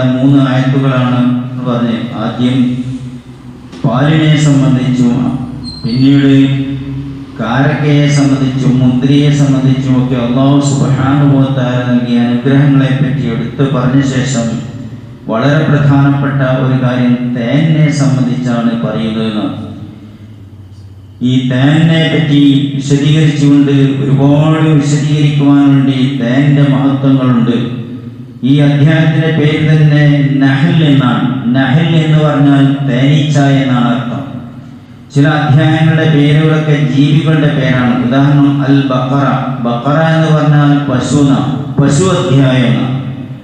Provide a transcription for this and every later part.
തുടർച്ചയായിട്ടുള്ള മൂന്ന് ആയത്തുകളാണ് എന്ന് പറഞ്ഞ് ആദ്യം പാലിനെ സംബന്ധിച്ചും പിന്നീട് കാരക്കയെ സംബന്ധിച്ചും മുന്തിരിയെ സംബന്ധിച്ചും ഒക്കെ അള്ളാഹു സുബാനുഭവത്താര നൽകിയ അനുഗ്രഹങ്ങളെ പറ്റി എടുത്തു പറഞ്ഞ ശേഷം വളരെ പ്രധാനപ്പെട്ട ഒരു കാര്യം തേനെ സംബന്ധിച്ചാണ് പറയുന്നത് ഈ തേനെ പറ്റി വിശദീകരിച്ചുകൊണ്ട് ഒരുപാട് വിശദീകരിക്കുവാൻ വേണ്ടി തേന്റെ മഹത്വങ്ങളുണ്ട്. ഈ അധ്യായത്തിന്റെ പേര് തന്നെ നഹൽ എന്നാണ്. നഹൽ എന്ന് പറഞ്ഞാൽ തേനീച്ച എന്നാണ് അർത്ഥം. ചില അധ്യായങ്ങളുടെ പേരുകളൊക്കെ ജീവികളുടെ പേരാണ്. ഉദാഹരണം അൽ ബക്കറ ബക്കറ എന്ന് പറഞ്ഞാൽ പശു പശു അധ്യായം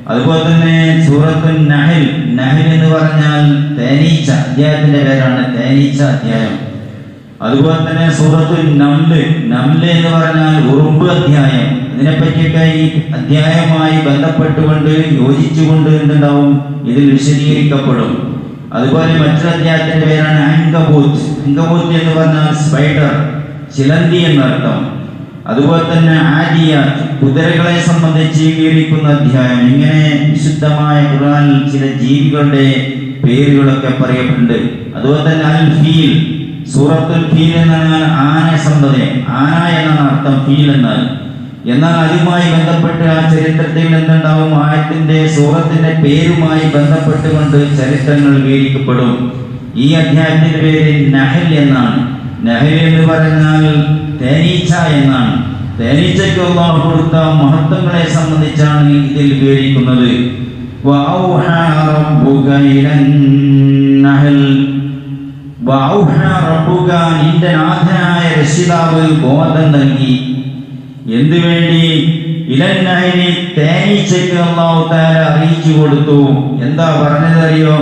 അതുപോലെ തന്നെ സൂറത്തു നഹൽ. നഹൽ എന്ന് പറഞ്ഞാൽ തേനീച്ച. അധ്യായത്തിന്റെ പേരാണ് തേനീച്ച അധ്യായം. അതുപോലെ തന്നെ സൂറത്തു നംൽ. നംൽ എന്ന് പറഞ്ഞാൽ ഉറുമ്പ് അധ്യായം. ഇതിനെപ്പറ്റിയൊക്കെ ഈ അധ്യായവുമായി ബന്ധപ്പെട്ടുകൊണ്ട് യോജിച്ചുകൊണ്ട് എന്തുണ്ടാവും? ഇതിൽ വിശദീകരിക്കപ്പെടും. അതുപോലെ മറ്റൊരു അധ്യായത്തിന്റെ പേരാണ് അങ്കബൂത്ത്. അങ്കബൂത്ത് എന്ന് പറഞ്ഞാൽ സ്പൈഡർ ചിലന്തി എന്നർത്ഥം. അതുപോലെ തന്നെ ആദിയ കുതിരകളെ സംബന്ധിച്ച് വിവരിക്കുന്ന അധ്യായം. ഇങ്ങനെ വിശുദ്ധമായ ഖുർആനിൽ ചില ജീവികളുടെ പേരുകളൊക്കെ പറയപ്പെട്ടുണ്ട് അതുപോലെ തന്നെ അൽ ഫീൽ സൂറത്തുൽ ഫീൽ എന്നാൽ ആന സംബന്ധം ആന എന്നാണ് അർത്ഥം ഫീൽ എന്നാൽ. എന്നാൽ അതുമായി ബന്ധപ്പെട്ട് ആ ചരിത്രത്തിൽ എന്തുണ്ടാവും? ആയത്തിന്റെ സൂറത്തിന്റെ പേരുമായി ബന്ധപ്പെട്ടുകൊണ്ട് ചരിത്രങ്ങൾ വിവരിക്കപ്പെടും. ഈ അധ്യായത്തിന്റെ പേര് നഹൽ എന്നാണ്. നഹൽ എന്ന് പറഞ്ഞാൽ തേനീച്ച എന്നാണ്. തേനീച്ചയ്ക്ക് അള്ളാഹു കൊടുത്ത മഹത്വങ്ങളെ സംബന്ധിച്ചാണ് ഇതിൽ വിവരിക്കുന്നത്. നിന്റെ നാഥനായ രക്ഷിതാവ് ബോധം നൽകി. എന്തു വേണ്ടി ഇലന്നഹലി തേനീച്ചയ്ക്ക് അള്ളാഹു അറിയിച്ചു കൊടുത്തു? എന്താ പറഞ്ഞതറിയോ?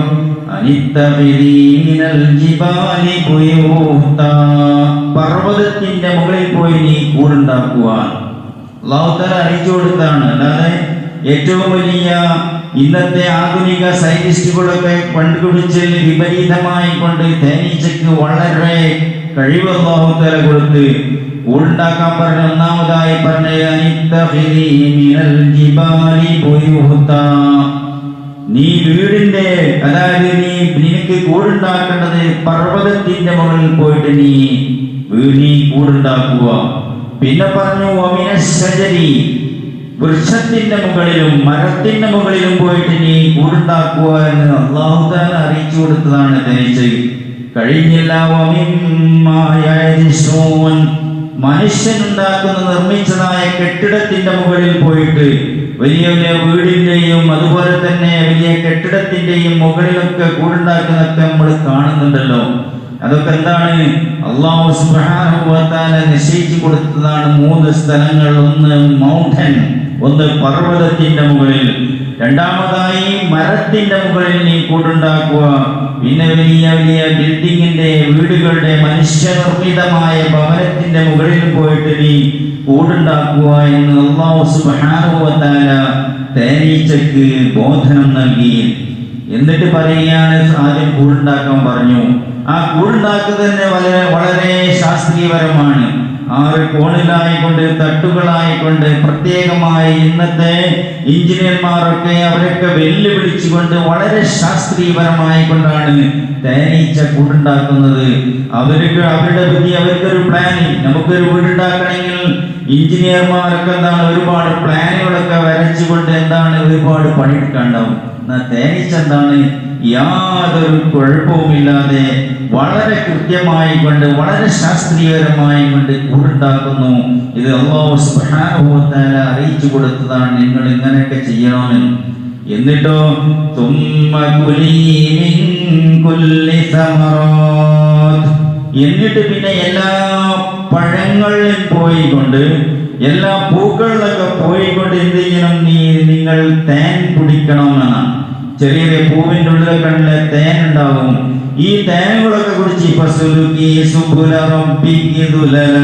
പർവതത്തിന്റെ മുകളിൽ പോയി നീ കൂടുണ്ടാക്കുവാൻ. അള്ളാഹു അറിയിച്ചു കൊടുത്താണ്. അല്ലാതെ ഏറ്റവും വലിയ ഇന്നത്തെ ആധുനിക സയന്റിസ്റ്റുകളൊക്കെ കണ്ടുപിടിച്ച് വിപരീതമായി കൊണ്ട് തേനീച്ചയ്ക്ക് വളരെ കഴിവ് അള്ളാഹു താല കൊടുത്ത് ഉണ്ടാക്കാൻ പറഞ്ഞ ഒന്നാമതായി പറഞ്ഞ. നീ വീടിന്റെ അതായത് നീ നിനക്ക് കൂടുണ്ടാക്കേണ്ടത് പർവതത്തിന്റെ മുകളിൽ പോയിട്ട് നീ വീ- നീ കൂടുണ്ടാക്കുക പിന്നെ പറഞ്ഞു ഒമിനശരി വൃക്ഷത്തിന്റെ മുകളിലും മരത്തിന്റെ മുകളിലും പോയിട്ട് നീ കൂടുണ്ടാക്കുക എന്ന് അള്ളാഹുദാല അറിയിച്ചു കൊടുത്തതാണ് ധരിച്ച് കഴിഞ്ഞില്ല. മനുഷ്യനുണ്ടാക്കുന്ന നിർമ്മിച്ചതായ കെട്ടിടത്തിന്റെ മുകളിൽ പോയിട്ട് വലിയ വലിയ വീടിന്റെയും അതുപോലെ തന്നെ വലിയ കെട്ടിടത്തിന്റെയും മുകളിലൊക്കെ കൂടുണ്ടാക്കുന്നതൊക്കെ നമ്മൾ കാണുന്നുണ്ടല്ലോ. അതൊക്കെ എന്താണ്? അള്ളാഹു തആല നിശ്ചയിച്ചു കൊടുത്തതാണ് മൂന്ന് സ്ഥലങ്ങൾ. ഒന്ന് മൗണ്ടൻ ഒന്ന് പർവതത്തിന്റെ മുകളിൽ. രണ്ടാമതായി മരത്തിന്റെ മുകളിൽ നീ കൂടുണ്ടാക്കുക. പിന്നെ വലിയ വലിയ ബിൽഡിങ്ങിന്റെ വീടുകളുടെ മനുഷ്യനിർമ്മിതമായ ഭവനത്തിന്റെ മുകളിൽ പോയിട്ട് നീ കൂടുണ്ടാക്കുക എന്ന് അള്ളാഹു തേനീച്ചക്ക് ബോധനം നൽകി. എന്നിട്ട് പറയുകയാണ് ആദ്യം കൂടുണ്ടാക്കാൻ പറഞ്ഞു. ആ കൂടുണ്ടാക്കുക തന്നെ വളരെ വളരെ ശാസ്ത്രീയപരമാണ്. ആറ് കോണിലായിക്കൊണ്ട് തട്ടുകളായിക്കൊണ്ട് പ്രത്യേകമായി ഇന്നത്തെ എഞ്ചിനീയർമാരൊക്കെ അവരൊക്കെ വെല്ലുവിളിച്ചുകൊണ്ട് വളരെ ശാസ്ത്രീയപരമായി കൊണ്ടാണ് തേനീച്ച കൂടുണ്ടാക്കുന്നത് അവർക്ക് അവരുടെ ബുദ്ധി അവർക്കൊരു പ്ലാനിങ് നമുക്കൊരു വീടുണ്ടാക്കണമെങ്കിൽ എഞ്ചിനീയർമാരൊക്കെ എന്താണ് ഒരുപാട് പ്ലാനുകളൊക്കെ വരച്ചുകൊണ്ട് എന്താണ് ഒരുപാട് പണിയെടുക്കാണ്ടാവും എന്നാൽ തേനീച്ച എന്താണ് യാതൊരു കുഴപ്പവുമില്ലാതെ വളരെ കൃത്യമായി കൊണ്ട് വളരെ ശാസ്ത്രീയപരമായി കൊണ്ട് കൂടുണ്ടാക്കുന്നു ഇത് അള്ളാഹു തആല അറിയിച്ചു കൊടുത്തതാണ് നിങ്ങൾ ഇങ്ങനെയൊക്കെ ചെയ്യണമെന്ന് എന്നിട്ടോ തുമ്മ എന്നിട്ട് പിന്നെ എല്ലാ പഴങ്ങളിലും പോയിക്കൊണ്ട് എല്ലാ പൂക്കളിലൊക്കെ പോയിക്കൊണ്ട് എന്ത് ചെയ്യണം നീ നിങ്ങൾ തേൻ കുടിക്കണം എന്നാണ് ചെറിയ ചെറിയ പൂവിന്റെ ഉള്ളിലൊക്കെ ഉള്ള തേൻ ഉണ്ടാകും. ഈ തേനുകളൊക്കെ കുടിച്ച് ദുലല.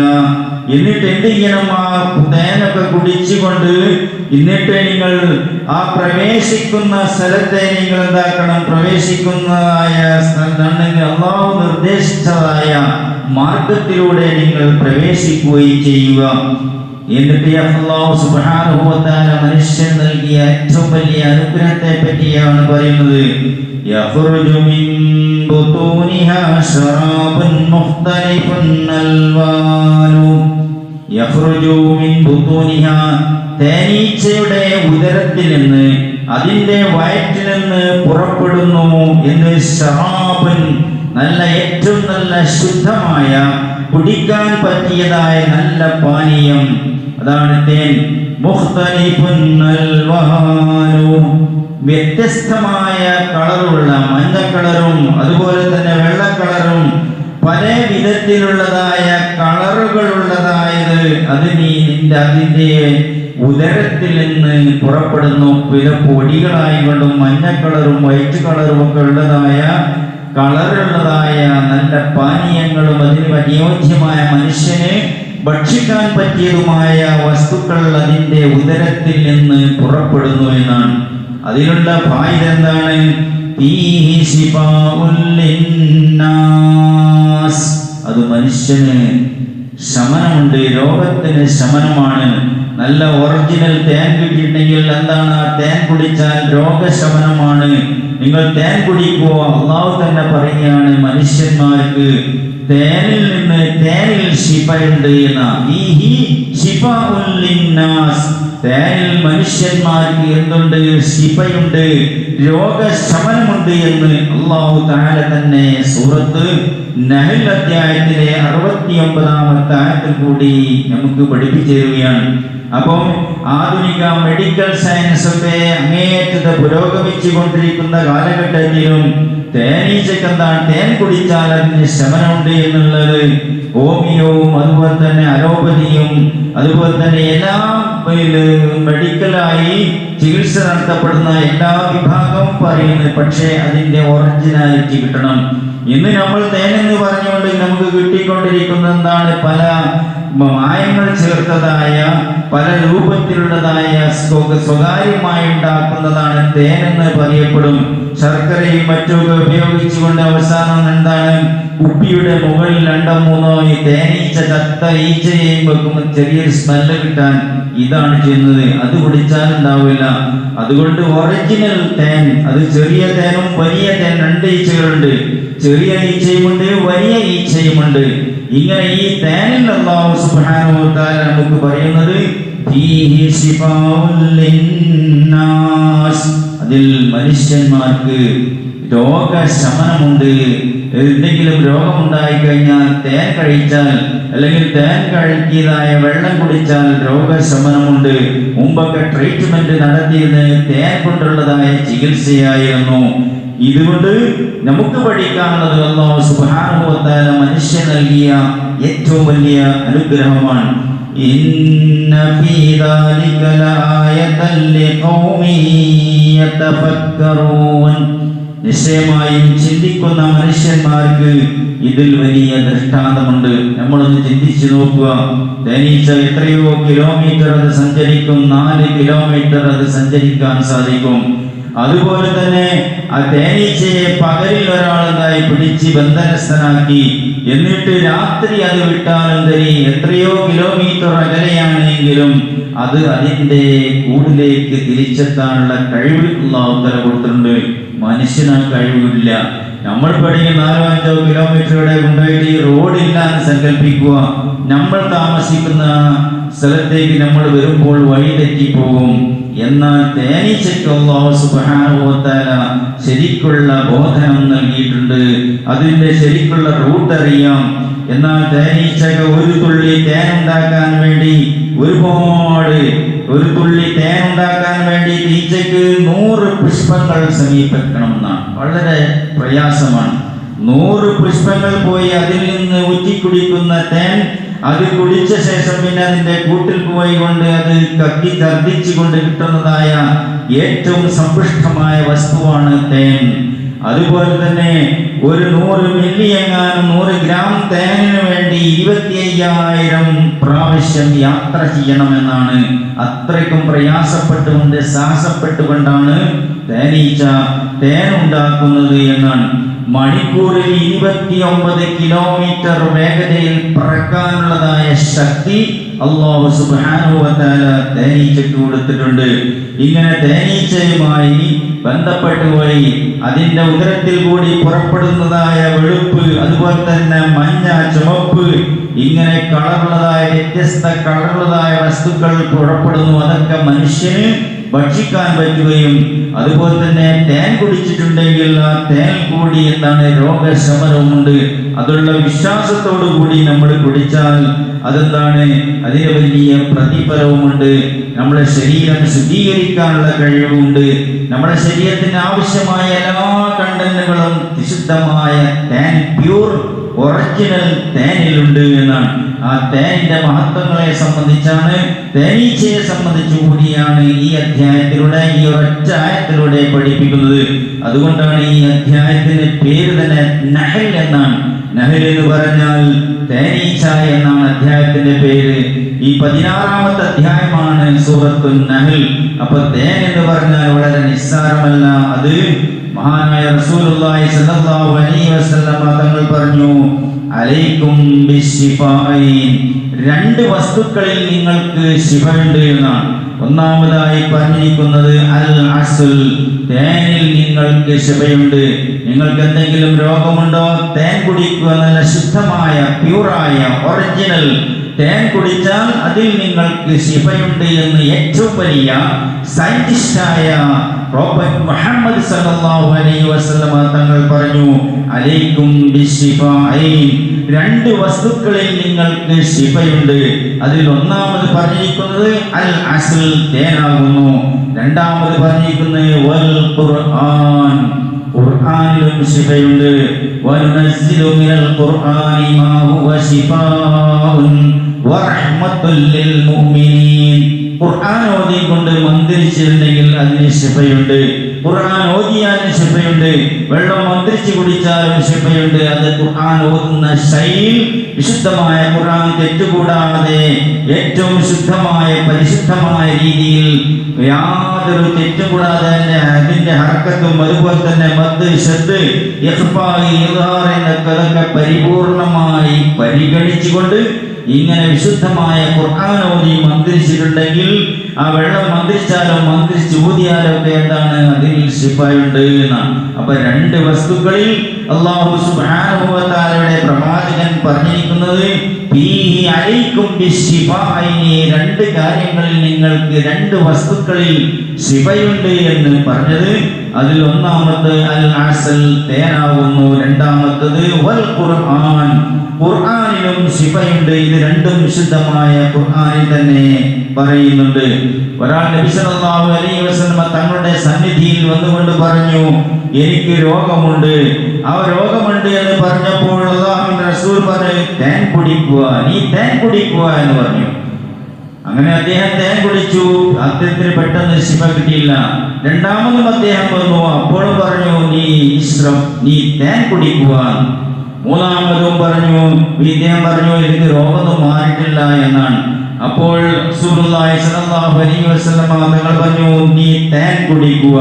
എന്നിട്ട് എന്ത് ചെയ്യണം ആ തേനൊക്കെ കുടിച്ചുകൊണ്ട് എന്നിട്ട് നിങ്ങൾ ആ പ്രവേശിക്കുന്ന സ്ഥലത്തെ നിങ്ങൾ എന്താക്കണം? പ്രവേശിക്കുന്നതായ അള്ളാഹു നിർദ്ദേശിച്ചതായ മാർഗത്തിലൂടെ നിങ്ങൾ പ്രവേശിക്കുകയും ചെയ്യുക. എന്നിട്ട് അള്ളാഹു സുബ്ഹാനഹു വ തആല മനുഷ്യൻ നൽകിയ ഏറ്റവും വലിയ അനുഗ്രഹത്തെ പറ്റിയാണ് പറയുന്നത്. യഖ്റുജു മിൻ ബുതൂനിഹാ ശറാബുൻ മുഖ്തലിഫുൻ അൽവാനു യഖ്റുജു മിൻ ബുതൂനിഹാ തേനീച്ചയുടെ ഉദരത്തിൽ നിന്ന് അതിന്റെ വയറ്റിൽ നിന്ന് പുറപ്പെടുന്നു എന്ന് ഷറാബൻ നല്ല ഏറ്റവും നല്ല ശുദ്ധമായ കുടിക്കാൻ പറ്റിയതായ നല്ല പാനീയം അതാണ് തേൻ. വ്യത്യസ്തമായ കളറുള്ള മഞ്ഞ കളറും അതുപോലെ തന്നെ വെള്ള കളറും പല വിധത്തിലുള്ളതായ കളറുകളുള്ളതായത് അത് നീ നിന്റെ അതിന്റെ ഉദരത്തിൽ നിന്ന് പുറപ്പെടുന്നു. ചില പൊടികളായിക്കൊണ്ടും മഞ്ഞ കളറും വൈറ്റ് കളറും ഒക്കെ ഉള്ളതായ കളറുള്ളതായ നല്ല പാനീയങ്ങളും അതിന് അനുയോജ്യമായ മനുഷ്യന് ഭക്ഷിക്കാൻ പറ്റിയതുമായ വസ്തുക്കൾ അതിന്റെ ഉദരത്തിൽ നിന്ന് പുറപ്പെടുന്നു എന്നാണ്. അതിലുള്ള ഫായിദ എന്താണ്. അത് മനുഷ്യന് ശമനമുണ്ട് രോഗത്തിന് ശമനമാണ്. നല്ല ഒറിജിനൽ തേൻ കിട്ടിയിട്ടുണ്ടെങ്കിൽ എന്താണ്? ആ തേൻ കുടിച്ചാൽ രോഗശമനമാണ്. നിങ്ങൾ തേൻ കുടിക്കുവോ? അള്ളാഹു തന്നെ പറയുകയാണ് മനുഷ്യന്മാർക്ക് തേനിൽ നിന്ന് തേനിൽ ശിപയുണ്ട് എന്ന. തേനിൽ മനുഷ്യന്മാർക്ക് എന്തുണ്ട്? ശിപയുണ്ട്. രോഗശമനമുണ്ട് എന്ന് അള്ളാഹു താര തന്നെ സൂറത്ത് നഹൽ അധ്യായത്തിലെ അറുപത്തി ഒമ്പതാമത്തെ ആയത്തിൽ കൂടി നമുക്ക് പഠിപ്പിച്ചു തരികയാണ് അപ്പം ആധുനിക മെഡിക്കൽ സയൻസ് ഒക്കെ അങ്ങേയറ്റത്ത് പുരോഗമിച്ചു കൊണ്ടിരിക്കുന്ന കാലഘട്ടത്തിലും തേനീച്ചക്ക് എന്താണ്? തേൻ കുടിച്ചാൽ അതിന് ശമനമുണ്ട് എന്നുള്ളത് ഹോമിയോവും അതുപോലെ തന്നെ അലോപ്പതിയും അതുപോലെ തന്നെ എല്ലാ മെഡിക്കലായി ചികിത്സ നടത്തപ്പെടുന്ന എല്ലാ വിഭാഗവും പറയുന്നത് പക്ഷേ അതിന്റെ ഒറിജിനാലിറ്റി കിട്ടണം. ഇന്ന് നമ്മൾ തേനെന്ന് പറഞ്ഞുകൊണ്ട് നമുക്ക് കിട്ടിക്കൊണ്ടിരിക്കുന്ന എന്താണ്? പല മായങ്ങൾ ചേർത്തതായ പല രൂപത്തിലുള്ളതായ സ്വ- സ്വകാര്യമായി ഉണ്ടാക്കുന്നതാണ് തേനെന്ന് പറയപ്പെടും. ശർക്കരയും മറ്റൊക്കെ ഉപയോഗിച്ചുകൊണ്ട് അവസാനം എന്താണ് കുപ്പിയുടെ മുകളിൽ രണ്ടോ മൂന്നോ ഈ തേനീച്ച ചത്ത ഈച്ചയെയും വെക്കുമ്പോൾ ചെറിയൊരു സ്മെല്ല് കിട്ടാൻ ഇതാണ് ചെയ്യുന്നത്. അത് കുടിച്ചാൽ ഉണ്ടാവില്ല. അതുകൊണ്ട് ഒറിജിനൽ തേൻ അത് ചെറിയ തേനും വലിയ തേൻ രണ്ട് ഈച്ചകളുണ്ട്. ചെറിയ ഈച്ചയുമുണ്ട് വലിയ ഈച്ചയുമുണ്ട് ഇങ്ങനെ ഈ തേനിൽ അല്ലാഹു സുബ്ഹാനഹു വ തആല നമുക്ക് പറയുന്നത് ഫീഹി ലിന്നാസ് അതിൽ മനുഷ്യന്മാർക്ക് രോഗശമനമുണ്ട്. എന്തെങ്കിലും രോഗമുണ്ടായി കഴിഞ്ഞാൽ തേൻ കഴിച്ചാൽ അല്ലെങ്കിൽ തേൻ കഴിക്കിയതായ വെള്ളം കുടിച്ചാൽ രോഗശമനമുണ്ട്. മുമ്പൊക്കെ ട്രീറ്റ്മെന്റ് നടത്തിയത് തേൻ കൊണ്ടുള്ളതായ ചികിത്സയായിരുന്നു. ഇതുകൊണ്ട് നമുക്ക് പഠിക്കാനുള്ളത് അല്ലാഹു സുബ്ഹാനഹു മനുഷ്യൻ നൽകിയ ഏറ്റവും വലിയ അനുഗ്രഹമാണ്. ഇന്ന في ذلك لآية لقوم يتفكرون. നിശ്ചയമായും ചിന്തിക്കുന്ന മനുഷ്യന്മാർക്ക് ഇതിൽ വലിയ ദൃഷ്ടാന്തമുണ്ട്. നമ്മളൊന്ന് ചിന്തിച്ചു നോക്കുക. തേനീച്ച എത്രയോ കിലോമീറ്റർ അത് സഞ്ചരിക്കും. നാല് കിലോമീറ്റർ അത് സഞ്ചരിക്കാൻ സാധിക്കും. അതുപോലെ തന്നെ ആ തേനീച്ചയെ പകലിൽ ഒരാളെന്തായി പിടിച്ച് ബന്ധനസ്ഥനാക്കി. എന്നിട്ട് രാത്രി അത് വിട്ടാലും തരി എത്രയോ കിലോമീറ്റർ അകലെയാണെങ്കിലും അത് അതിന്റെ കൂടിലേക്ക് തിരിച്ചെത്താനുള്ള കഴിവ് ഉള്ള കൊടുത്തിട്ടുണ്ട്. മനുഷ്യന് ആ കഴിവില്ല. നമ്മൾ പഠിക്കുന്ന നാലോ അഞ്ചോ കിലോമീറ്ററുടെ കൊണ്ടുപോയിട്ട് റോഡില്ല എന്ന് സങ്കല്പിക്കുക. നമ്മൾ താമസിക്കുന്ന സ്ഥലത്തേക്ക് നമ്മൾ വരുമ്പോൾ വഴി തെറ്റിപ്പോകും. എന്നാൽ തേനീച്ചയ്ക്ക് വ തആല ശരിക്കുള്ള ബോധനം നൽകിയിട്ടുണ്ട്. അതിന്റെ ശരിക്കുള്ള റൂട്ട് അറിയാം. എന്നാൽ തേനീച്ചകൾ ഒരു തുള്ളി തേൻ ഉണ്ടാക്കാൻ വേണ്ടി ഒരുപാട് ഒരു തുള്ളി തേൻ ഉണ്ടാക്കാൻ വേണ്ടി ഈച്ചയ്ക്ക് നൂറ് പുഷ്പങ്ങൾ സമീപിക്കണം എന്നാണ് വളരെ പ്രയാസമാണ്. നൂറ് പുഷ്പങ്ങൾ പോയി അതിൽ നിന്ന് ഉച്ചിക്കുടിക്കുന്ന തേൻ അത് കുടിച്ച ശേഷം പിന്നെ അതിന്റെ കൂട്ടിൽ പോയി കൊണ്ട് അത് കത്തി കൊണ്ട് കിട്ടുന്നതായ ഏറ്റവും സമ്പുഷ്ടമായ വസ്തുവാണ് തേൻ. അതുപോലെ തന്നെ ഒരു നൂറ് മില്ലി എങ്ങാനും നൂറ് ഗ്രാം തേനിന് വേണ്ടി ഇരുപത്തി അയ്യായിരം പ്രാവശ്യം യാത്ര ചെയ്യണമെന്നാണ്. അത്രയ്ക്കും പ്രയാസപ്പെട്ടുകൊണ്ട് സാഹസപ്പെട്ടുകൊണ്ടാണ് തേനീച്ച തേനുണ്ടാക്കുന്നത് എന്നാണ്. മണിക്കൂറിൽ ഇരുപത്തി ഒമ്പത് കിലോമീറ്റർ വേഗതയിൽ പറക്കാനുള്ളതായ ശക്തി അള്ളാഹു സുബാനുവത്താല തേനീച്ചയ്ക്ക് കൊടുത്തിട്ടുണ്ട്. ഇങ്ങനെ തേനീച്ചയുമായി ബന്ധപ്പെട്ടു പോയി. അതിന്റെ ഉദരത്തിൽ കൂടി പുറപ്പെടുന്നതായ വെളുപ്പ് അതുപോലെ തന്നെ മഞ്ഞ ചുമപ്പ് ഇങ്ങനെ കളറുള്ളതായ വ്യത്യസ്ത കളറുള്ളതായ വസ്തുക്കൾ പുറപ്പെടുന്നു. അതൊക്കെ മനുഷ്യന് ഭക്ഷിക്കാൻ പറ്റുകയും അതുപോലെ തന്നെ തേൻ കുടിച്ചിട്ടുണ്ടെങ്കിൽ ആ തേൻ കൂടി എന്താണ് രോഗശമനവുമുണ്ട്. അതുള്ള വിശ്വാസത്തോടു കൂടി നമ്മൾ കുടിച്ചാൽ അതെന്താണ്? അതിന് വലിയ പ്രതിഫലവുമുണ്ട്. നമ്മുടെ ശരീരം ശുദ്ധീകരിക്കാനുള്ള കഴിവുണ്ട് നമ്മുടെ ശരീരത്തിന് ആവശ്യമായ എല്ലാ കണ്ടന്റുകളും വിശുദ്ധമായ ആൻഡ് പ്യൂർ ഒറിജിനൽ തേനിലുണ്ട് എന്നാണ്. ആ തേനിന്റെ മഹത്വങ്ങളെ സംബന്ധിച്ചാണ് തേനീച്ചയെ സംബന്ധിച്ചു കൂടിയാണ് ഈ അധ്യായത്തിലൂടെ ഈ ഒരൊറ്റ ആയത്തിലൂടെ പഠിപ്പിക്കുന്നത്. അതുകൊണ്ടാണ് ഈ അധ്യായത്തിന്റെ പേര് തന്നെ നഹൽ എന്നാണ്. നഹൽ എന്ന് പറഞ്ഞാൽ തേനീച്ച എന്നാണ് അധ്യായത്തിന്റെ പേര്. ഈ പതിനാറാമത്തെ അധ്യായമാണ് സൂറത്തു നഹൽ. അപ്പൊ തേൻ എന്ന് പറഞ്ഞാൽ വളരെ നിസ്സാരമല്ല അത് മഹാനായ റസൂലുള്ളാഹി സ്വല്ലല്ലാഹു അലൈഹി വസല്ലമ തങ്ങൾ പറഞ്ഞു അലൈക്കും ബിശിഫായി രണ്ട് വസ്തുക്കളിൽ നിങ്ങൾക്ക് ശിഫയുണ്ട് എന്നാണ്. ഒന്നാമതായി പറഞ്ഞിരിക്കുന്നത് അൽ അസുൽ തേനിൽ നിങ്ങൾക്ക് ശിഫയുണ്ട്. നിങ്ങൾക്ക് എന്തെങ്കിലും രോഗമുണ്ടോ? തേൻ കുടിക്കുക നല്ല ശുദ്ധമായ പ്യൂറായ ഒറിജിനൽ തേൻ കുടിച്ചാൽ അതിൽ നിങ്ങൾക്ക് ശിഫയുണ്ട് എന്ന് ഏറ്റവും വലിയ സയന്റിസ്റ്റായ മുഹമ്മദ് സല്ലല്ലാഹു അലൈഹി വസല്ലമ തങ്ങൾ പറഞ്ഞു അലൈക്കും ബിശ്ശിഫായിൻ രണ്ട് വസ്തുക്കളിൽ നിങ്ങൾക്ക് ശിഫയുണ്ട്. അതിൽ ഒന്നാമത് പറഞ്ഞിരിക്കുന്നത് അൽ അസൽ തേനാകുന്നു. രണ്ടാമത് പറഞ്ഞിരിക്കുന്നത് ഖുർആൻ ഖുർആനിലും ശിഫയുണ്ട്. വനുനസ്സിലു മിനൽ ഖുർആനി മാ ഹുവ ശിഫാഉൻ വറഹ്മത്തുൽ ലിൽ മുഅ്മിനീൻ. ഖുർആൻ ഓതിക്കൊണ്ട് മന്ത്രിച്ചിട്ടുണ്ടെങ്കിൽ അതിന് ശിഫയുണ്ട്. ഖുർആൻ ഓതിയാലും ശിഫയുണ്ട്. വെള്ളം മന്ത്രിച്ച് കുടിച്ചാലും ശിഫയുണ്ട്. അത് ഖുർആൻ ഓതുന്ന ശൈൽ വിശുദ്ധമായ ഖുർആൻ തെറ്റുകൂടാതെ ഏറ്റവും ശുദ്ധമായ പരിശുദ്ധമായ രീതിയിൽ യാതൊരു തെറ്റുകൂടാതെ തന്നെ അതിന്റെ ഹർക്കത്തും അതുപോലെ തന്നെ മദ് ഇഖ്ഫാഇ, ഇദ്ഹാർ എന്നൊക്കെ പരിപൂർണമായി പരിഗണിച്ചുകൊണ്ട് ഇങ്ങനെ വിശുദ്ധമായ ഖുർആൻ മന്ത്രിച്ചിട്ടുണ്ടെങ്കിൽ ആ വെള്ളം മന്ത്രിച്ചാലോ മന്ത്രിച്ച് ഊതിയാലോ ഒക്കെ എന്താണ്? അതിൽ ശിഫയുണ്ട് എന്നാണ്. അപ്പൊ രണ്ട് വസ്തുക്കളിൽ അള്ളാഹു സുബ്ഹാനഹു വ തആലയുടെ പ്രവാചകൻ പറഞ്ഞിരിക്കുന്നത് രണ്ട് കാര്യങ്ങളിൽ നിങ്ങൾക്ക് രണ്ട് വസ്തുക്കളിൽ ശിവയുണ്ട് എന്ന് പറഞ്ഞത്. അതിൽ ഒന്നാമത് അൽ അസൽ തേനാകുന്നു രണ്ടാമത്തത് വൽ ഖുർആൻ ഖുർആനിലും ശിഫയുണ്ട് ഇത് രണ്ടും വിശുദ്ധമായ ഖുർആനിൽ തന്നെ പറയുന്നുണ്ട്. ഒരാൾ നബി സല്ലല്ലാഹു അലൈഹി വസല്ലമ തങ്ങളുടെ സന്നിധിയിൽ വന്നുകൊണ്ട് പറഞ്ഞു എനിക്ക് രോഗമുണ്ട്. ആ രോഗമുണ്ട് എന്ന് പറഞ്ഞപ്പോൾ അള്ളാഹുവിന്റെ റസൂൽ പറഞ്ഞു തേൻ കുടിക്കുക നീ തേൻ കുടിക്കുക എന്ന് പറഞ്ഞു. അങ്ങനെ അദ്ദേഹം തേൻ കുടിച്ചു. അദ്ദേഹത്തിന് പെട്ടെന്ന് ശിമ കിട്ടിയില്ല. രണ്ടാമതും അദ്ദേഹം വന്നു അപ്പോഴും പറഞ്ഞു നീ ഈശ്വരം നീ തേൻ കുടിക്കുക. മൂന്നാമതും പറഞ്ഞു ഇദ്ദേഹം പറഞ്ഞു എനിക്ക് രോഗമൊന്നും മാറിയിട്ടില്ല എന്നാണ്. അപ്പോൾ തങ്ങൾ പറഞ്ഞു നീ തേൻ കുടിക്കുക.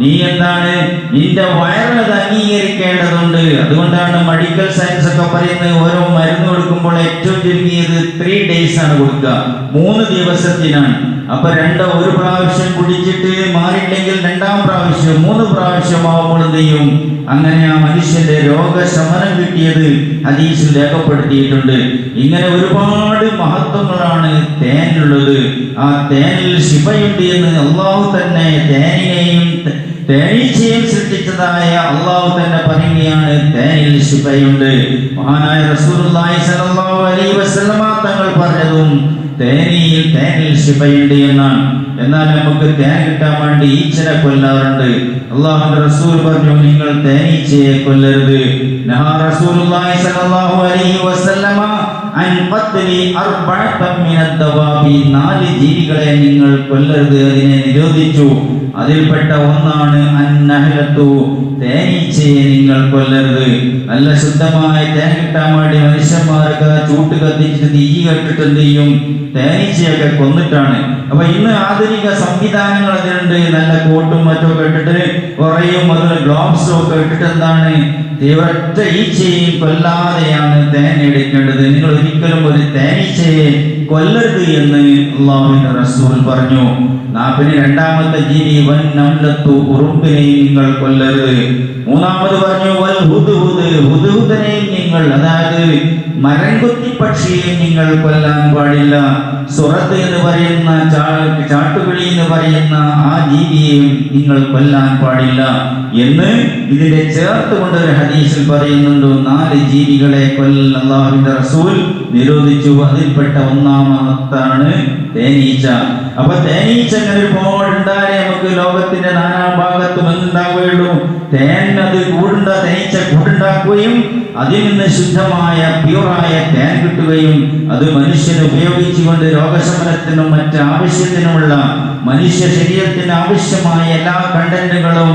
നീ എന്താണ് നിന്റെ വയറിനത് അംഗീകരിക്കേണ്ടതുണ്ട് അതുകൊണ്ടാണ് മെഡിക്കൽ സയൻസ് ഒക്കെ പറയുന്നത് ഓരോ മരുന്ന് കൊടുക്കുമ്പോൾ ഏറ്റവും ചുരുങ്ങിയത് ത്രീ ഡേയ്സ് ആണ് കൊടുക്കുക. മൂന്ന് ദിവസത്തിനാണ്. അപ്പൊ രണ്ടോ ഒരു പ്രാവശ്യം കുടിച്ചിട്ട് മാറിയില്ലെങ്കിൽ രണ്ടാം പ്രാവശ്യം മൂന്ന് പ്രാവശ്യം ആവുമ്പോൾ എന്ത് ചെയ്യും? അങ്ങനെ ആ മനുഷ്യന്റെ രോഗശമനം കിട്ടിയത് ഹദീസിൽ രേഖപ്പെടുത്തിയിട്ടുണ്ട്. ഇങ്ങനെ ഒരുപാട് മഹത്വങ്ങളാണ് തേനിലുള്ളത്. ആ തേനിൽ ശിവയുണ്ട് എന്ന് അള്ളാഹു തന്നെ തേനിനെയും ത- സൃഷ്ടിച്ചതായ അള്ളാഹു തന്നെ പറയുകയാണ് തേനിൽ ശുഭയുണ്ട് മഹാനായ റസൂലുള്ളാഹി സ്വല്ലല്ലാഹു അലൈഹി വസല്ലമ തങ്ങൾ പറഞ്ഞതും തേനിയിൽ തേനിൽ ശുഭയുണ്ട് എന്നാണ്. എന്നാൽ നമുക്ക് തേൻ കിട്ടാൻ വേണ്ടി ഈച്ചനെ കൊല്ലാറുണ്ട്. അള്ളാഹുന്റെ റസൂൽ പറഞ്ഞു നിങ്ങൾ തേനീച്ചയെ കൊല്ലരുത്. നഹ റസൂലുള്ളാഹി സ്വല്ലല്ലാഹു അലൈഹി വസല്ലമ അൻ ഖത്ലി അർബഅത മിനദ് ദവാബി നാല് ജീവികളെ നിങ്ങൾ കൊല്ലരുത്. അതിനെ നിരോധിച്ചു. അതിൽപ്പെട്ട ഒന്നാണ് അന്നഹലത്തു. തേനീച്ചയെ നിങ്ങൾ കൊല്ലരുത്. നല്ല ശുദ്ധമായ തേൻ കിട്ടാൻ വേണ്ടി മനുഷ്യന്മാരൊക്കെ ചൂട്ട് കത്തിച്ചിട്ട് തീ കെട്ടിട്ട് എന്ത് ചെയ്യും? തേനീച്ചയൊക്കെ കൊന്നിട്ടാണ്. അപ്പൊ ഇന്ന് ആധുനിക സംവിധാനങ്ങൾ അതിനുണ്ട് നല്ല കോട്ടും മറ്റും കെട്ടിട്ട് ഇട്ടിട്ട് കുറയും അത് ഗ്ലോബ്സും ഒക്കെ ഇട്ടിട്ട് എന്താണ്? ഒറ്റ ഈച്ചയും കൊല്ലാതെയാണ് തേൻ എടുക്കേണ്ടത്. നിങ്ങൾ ഒരിക്കലും ഒരു തേനീച്ചയെ കൊല്ലരുത് എന്ന് അള്ളാഹുവിന്റെ റസൂൽ പറഞ്ഞു. നാ പിന്നെ രണ്ടാമത്തെ ജീവി വൻ നംലത്തു ഉറുമ്പിനെയും നിങ്ങൾ കൊല്ലരുത് മൂന്നാമത് പറഞ്ഞു വൽ ഹുദ്ഹുദ് ഹുദ്ഹുദിനെയും നിങ്ങൾ അതായത് മരംകുത്തി പക്ഷിയെ നിങ്ങൾ കൊല്ലാൻ പാടില്ല. സുറത്ത് എന്ന് പറയുന്ന ചാട്ടുകിളി എന്ന് പറയുന്ന ആ ജീവിയെയും നിങ്ങൾ കൊല്ലാൻ പാടില്ല. എന്ന് ഇതിനെ ചേർത്തുകൊണ്ട് ഒരു ഹദീസിൽ പറയുന്നുണ്ട് നാല് ജീവികളെ കൊല്ലൽ അള്ളാഹുവിന്റെ റസൂൽ. നിരോധിച്ചു അതിൽപ്പെട്ട ഒന്നാമത്താണ് തേനീച്ച. അപ്പൊ തേനീച്ച ഒരുപാട് ഉണ്ടായാലേ നമുക്ക് ലോകത്തിന്റെ നാനാ ഭാഗത്തും എന്തുണ്ടാവുകയുള്ളൂ തേൻ അത് കൂടുണ്ട തേനീച്ച കൂടുണ്ടാക്കുകയും അതിൽ നിന്ന് ശുദ്ധമായ പ്യൂറായ തേൻ കിട്ടുകയും അത് മനുഷ്യന് ഉപയോഗിച്ചുകൊണ്ട് രോഗശമനത്തിനും മറ്റ് ആവശ്യത്തിനുമുള്ള മനുഷ്യ ശരീരത്തിന് ആവശ്യമായ എല്ലാ കണ്ടന്റുകളും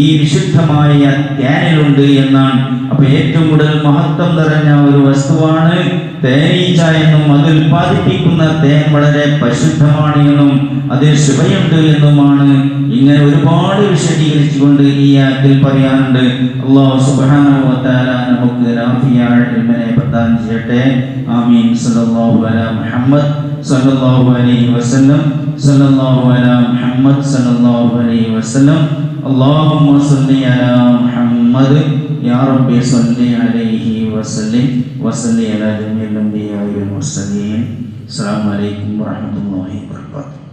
ഈ വിശുദ്ധമായ തേനിലുണ്ട് എന്നാണ്. അപ്പൊ ഏറ്റവും കൂടുതൽ മഹത്വം നിറഞ്ഞ ഒരു വസ്തുവാണ് തേനീച്ച എന്നും അത് ഉൽപ്പാദിപ്പിക്കുന്ന തേൻ വളരെ പരിശുദ്ധമാണ് എന്നും അതിൽ ശുഭയുണ്ട് എന്നുമാണ് ഇങ്ങനെ ഒരുപാട് വിശദീകരിച്ചുകൊണ്ട് ഈ ആക്കിൽ പറയാനുണ്ട് അള്ളാഹു വ നമുക്ക് നാഫിയായ ഇൽമിനെ പ്രദാനം ചെയ്യട്ടെ. ആമീൻ. സല്ലല്ലാഹു അലാ മുഹമ്മദ് സല്ലല്ലാഹു അലൈഹി വസല്ലം. صلى الله على محمد صلى الله عليه وسلم اللهم صل على محمد يا رب صل عليه وسلم وصل على جميع الأنبياء والمرسلين السلام عليكم ورحمة الله وبركاته